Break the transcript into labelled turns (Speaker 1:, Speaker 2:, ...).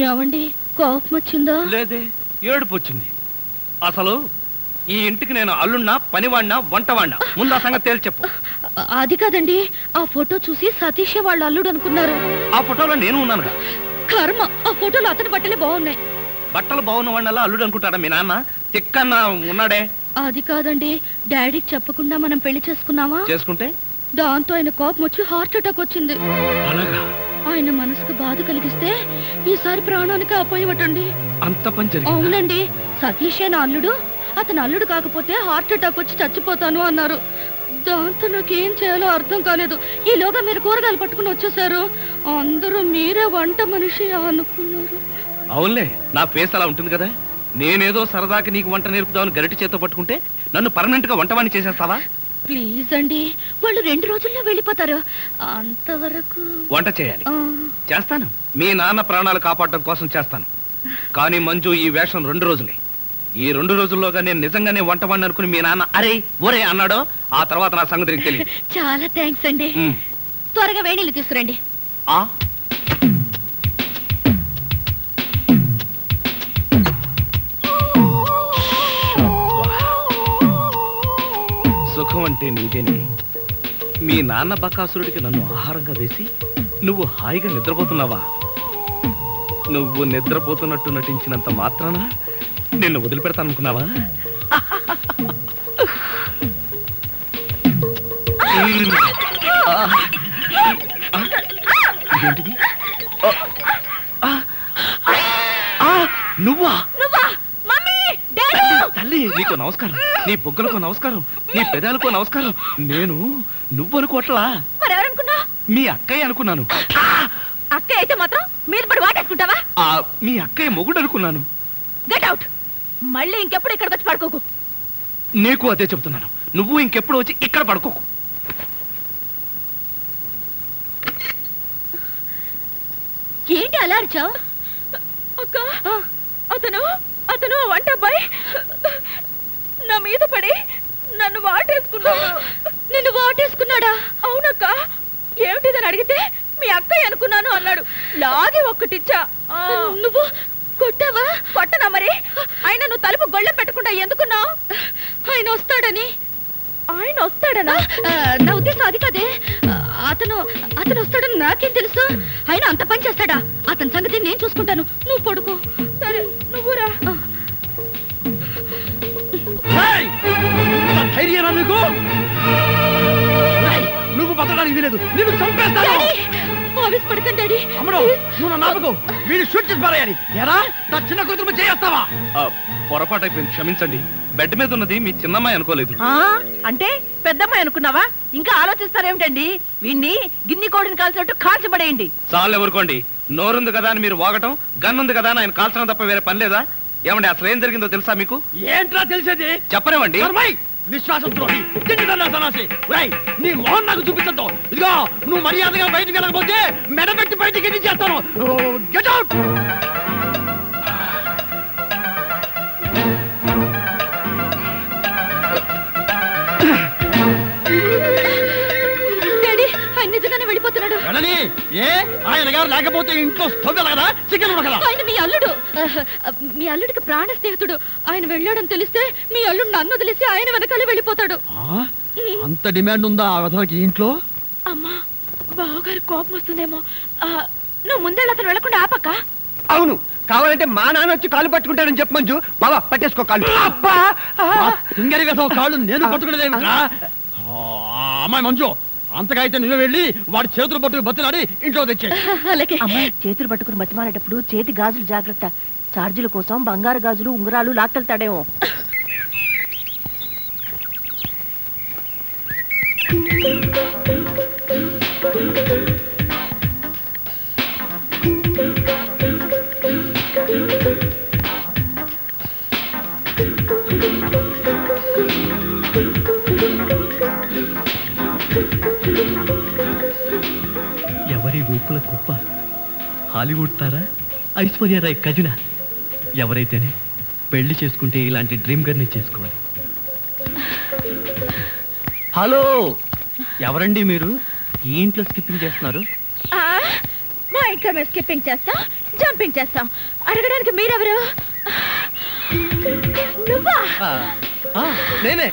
Speaker 1: ఏమండి? కోపం వచ్చిందా
Speaker 2: లేదే ఏడుపు వచ్చింది అసలు ఈ ఇంటికి నేను అల్లున్నా పనివాడినా వంటవాడినా ముందు ఆ సంగతి తేల్చి చెప్పు.
Speaker 1: అది కాదండి ఆ ఫోటో చూసి సతీష్ వాళ్ళ అల్లుడు అనుకున్నారు
Speaker 2: ఆ ఫోటోలో నేను ఉన్నానుగా
Speaker 1: కర్మ ఆ ఫోటోలో అతని బట్టలే బాగున్నాయి.
Speaker 2: బట్టలు బాగున్న వాడినల్లా అల్లుడు అనుకుంటాడా మీ నాన్న? తిక్కన్న ఉన్నాడే?
Speaker 1: అది కాదండి డాడీకి చెప్పకుండా మనం పెళ్ళి చేసుకున్నావా
Speaker 2: చేసుకుంటే?
Speaker 1: దాంతో ఆయన కోపం వచ్చి హార్ట్ అటాక్ వచ్చింది.
Speaker 2: అలాగా?
Speaker 1: ఆయన మనసుకు బాధ కలిగిస్తే ఈసారి ప్రాణానికి అపోయవటండి
Speaker 2: అంత పని
Speaker 1: అవునండి. సతీషే నా అల్లుడు. అతను అల్లుడు కాకపోతే హార్ట్ అటాక్ వచ్చి చచ్చిపోతాను అన్నారు. దాంతో నాకేం చేయాలో అర్థం కాలేదు. ఈలోగా మీరు కూరగాయలు పట్టుకుని వచ్చేసారు అందరూ మీరే వంట మనిషి అనుకున్నారు.
Speaker 2: అవునులే నా ఫేస్ అలా ఉంటుంది కదా? నేనేదో సరదాకి నీకు వంట నేర్పుదామని గరిటి చేత్తో పట్టుకుంటే నన్ను పర్మనెంట్గా వంటవాణి చేసేస్తావా?
Speaker 1: ప్లీజ్ అండి వాళ్ళు రెండు రోజుల్లో వెళ్ళిపోతారు. అంతవరకు
Speaker 2: వంట చేయాలి. చేస్తాను. మీ నాన్న ప్రాణాలు కాపాడటం కోసం చేస్తాను. కానీ మంజు ఈ వేషం రెండు రోజులే. ఈ రెండు రోజుల్లోగా నేను నిజంగానే వంటవాడిని అనుకుని మీ నాన్న అరే ఒరే అన్నాడో ఆ తర్వాత నా సంగతి తెలియదు.
Speaker 1: చాలా థ్యాంక్స్ అండి. త్వరగా వేణీళ్ళు తీసుకురండి.
Speaker 2: ఆ? సుఖం అంటే నీదేనే. మీ నాన్న బకాసురుడికి నన్ను ఆహారంగా వేసి నువ్వు హాయిగా నిద్రపోతున్నావా? నువ్వు నిద్రపోతున్నట్టు నటించినంత మాత్రాన నిన్ను వదిలిపెడతాననుకున్నావా. ఇదేంటిది. నువ్వా? తల్లి నీకు నమస్కారం. నీ బొగ్గలకు నమస్కారం. నీ పెదాలకు నమస్కారం. నేను నువ్వు అనుకోవట్లా
Speaker 1: మరెవరనుకున్నా
Speaker 2: మీ అక్కయ్య అనుకున్నాను.
Speaker 1: అక్క అయితే మాత్రం మీరు పడి వాటేసుకుంటావా?
Speaker 2: మీ అక్కయ్య మొగుడు అనుకున్నాను
Speaker 1: గెట్ అవుట్ మళ్ళీ ఇంకెప్పుడు ఇక్కడికి వచ్చి పడుకోకు.
Speaker 2: నీకు అదే చెబుతున్నాను. నువ్వు ఇంకెప్పుడు వచ్చి ఇక్కడ పడుకోకు.
Speaker 1: ఏంటి అలా అరిచావు? అక్క అతను అతను వంట అబ్బాయి నా మీద పడి నన్ను వాటేసుకున్నాడు. నిన్ను వాటేసుకున్నాడా? అవునక్క. ఏమిటిదని అడిగితే మీ అక్కయ్య అనుకున్నాను అన్నాడు. లాగి ఒక్కటిచ్చా. నువ్వు కొట్టావా? కొట్టనా మరి? ఆయన నువ్వు తలుపు గొళ్ళెం పెట్టకుండా ఎందుకున్నావు ఆయన వస్తాడని. ఆయన వస్తాడనా? నా ఉద్దేశం అది కాదే. అతను అతను వస్తాడని నాకేం తెలుసు? ఆయన అంత పని చేస్తాడా? అతని సంగతి నేను చూసుకుంటాను. నువ్వు పడుకో. సరే నువ్వురా
Speaker 2: ధైర్యం నీకు నువ్వు బతకడానికి వీలేదు. నిన్ను చంపేస్తాను.
Speaker 1: డాడీ
Speaker 3: అమ్మడు నువ్వు నాపకు వీడు షూట్ చేసి పారేయాలి. ఎరా నా చిన్న కూతురు చేస్తావా
Speaker 2: పొరపాటు అయిపోయింది. క్షమించండి. బెడ్ మీద ఉన్నది మీ చిన్నమ్మాయి అనుకోలేదు.
Speaker 4: ఆ అంటే పెద్దమ్మాయి అనుకున్నావా? ఇంకా ఆలోచిస్తారేమిటండి? వీణ్ణి గిన్ని కోడిని కాల్చినట్టు కాల్చబడేయండి.
Speaker 2: చాలు ఎవరుకోండి నోరుంది కదా అని మీరు వాగటం గన్ ఉంది కదా అని ఆయన కాల్చడం తప్ప వేరే పని లేదా? ఏమండి అసలు ఏం జరిగిందో తెలుసా మీకు?
Speaker 3: ఏంట్రా తెలిసేది?
Speaker 2: చెప్పనివ్వండి.
Speaker 3: విశ్వాసం ద్రోహి తిండిదన్నా సన్నాసి. రై నీ మోహన్ నాకు చూపించద్దు. ఇదిగో నువ్వు మర్యాదగా బయటకు వెళ్ళకపోతే మెడపెట్టి బయటికి ఎన్ని చేస్తాను గెట్ అవుట్!
Speaker 1: ఆయన నిజంగానే వెళ్ళిపోతున్నాడు.
Speaker 3: వెళ్ళని ఏ? ఆయన గారు లేకపోతే ఇంట్లో స్టవ్ కదా? చికెన్ ఉడకదా?
Speaker 1: ఆయన మీ అల్లుడు. మీ అల్లుడికి ప్రాణ స్నేహితుడు ఆయన వెళ్ళాడని తెలిస్తే మీ అల్లుడు నన్ను వదిలేసి ఆయన వెనకాలే వెళ్ళిపోతాడు.
Speaker 3: ఆ? అంత డిమాండ్ ఉందా ఆ విధవకి ఇంట్లో?
Speaker 1: అమ్మా బావగారు కోపం వస్తుందేమో. ఆ, నువ్వు ముందే అతను వెళ్ళకుండా ఆపక్క.
Speaker 5: అవును కావాలంటే మా నాన్న వచ్చి కాలు పట్టుకుంటాడని చెప్పు మంజు. బాబా పట్టేసుకో కాలు. అబ్బా!
Speaker 3: సింగరి కాళ్ళు నేను పట్టుకునేదేమిట్రా? ఆ, అమ్మాయి మంజు అంతగా అయితే నువ్వే వెళ్ళి వాడి చేతులు పట్టుకు బతినాడి ఇంట్లో తెచ్చే
Speaker 1: అలాగే.
Speaker 4: అమ్మాయి చేతులు పట్టుకుని బతిమాలేటప్పుడు చేతి గాజులు జాగ్రత్త. ఛార్జీల కోసం బంగారు గాజులు ఉంగరాలు లాక్కెళ్తాడేమో
Speaker 6: ఎవరి ఊపుల కుప్ప? హాలీవుడ్ తారా? ఐశ్వర్యరాయ్ కజిన? ఎవరైతేనే పెళ్ళి చేసుకుంటే ఇలాంటి డ్రీమ్ గర్ని చేసుకోవాలి. హలో! ఎవరండి మీరు? ఈ ఇంట్లో స్కిప్పింగ్ చేస్తున్నారు?
Speaker 1: ఆ, మా
Speaker 7: ఇంట్లో మేము స్కిప్పింగ్ చేస్తాం జంపింగ్ చేస్తాం. అడగడానికి మీరెవరు? నువ్వా?
Speaker 6: నేనే.